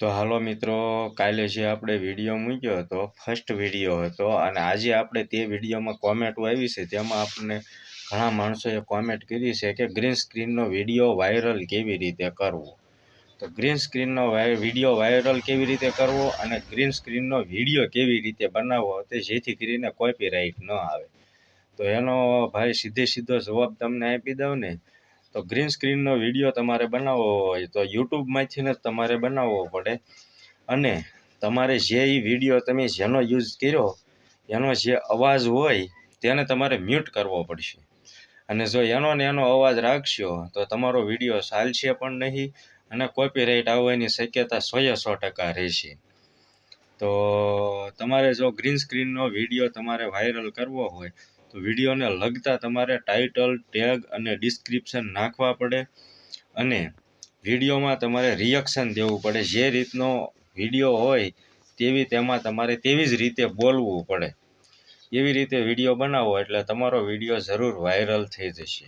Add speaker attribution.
Speaker 1: તો હાલો મિત્રો, કાલે જે આપણે વીડિયો મૂક્યો હતો ફર્સ્ટ વીડિયો હતો, અને આજે આપણે તે વિડીયોમાં કોમેન્ટો આવી છે, તેમાં આપણને ઘણા માણસોએ કોમેન્ટ કરી છે કે ગ્રીન સ્ક્રીનનો વીડિયો વાયરલ કેવી રીતે કરવો. તો ગ્રીન સ્ક્રીનનો વીડિયો વાયરલ કેવી રીતે કરવો અને ગ્રીન સ્ક્રીનનો વીડિયો કેવી રીતે બનાવવો તે જેથી કરીને કોપીરાઇટ ન આવે. તો એનો ભાઈ સીધે સીધો જવાબ તમને આપી દઉં ને. તો ગ્રીન સ્ક્રીનનો વીડિયો તમારે બનાવવો હોય તો યુટ્યુબમાંથી જ તમારે બનાવવો પડે. અને તમારે જે એ વીડિયો તમે જેનો યુઝ કર્યો, એનો જે અવાજ હોય, તેને તમારે મ્યુટ કરવો પડશે. અને જો એનો ને એનો અવાજ રાખશો, તો તમારો વીડિયો ચાલશે પણ નહીં અને કોપીરાઇટ આવવાની શક્યતા સોએ સો ટકા રહેશે. તો તમારે જો ગ્રીન સ્ક્રીનનો વીડિયો તમારે વાયરલ કરવો હોય તો વિડીયોને લગતા તમારે ટાઇટલ, ટેગ અને ડિસ્ક્રિપ્શન નાખવા પડે અને વિડીયોમાં તમારે રિએક્શન દેવું પડે. જે રીતનો વીડિયો હોય તેવી તેમાં તમારે તેવી જ રીતે બોલવું પડે. એવી રીતે વીડિયો બનાવો એટલે તમારો વીડિયો જરૂર વાયરલ થઈ જશે.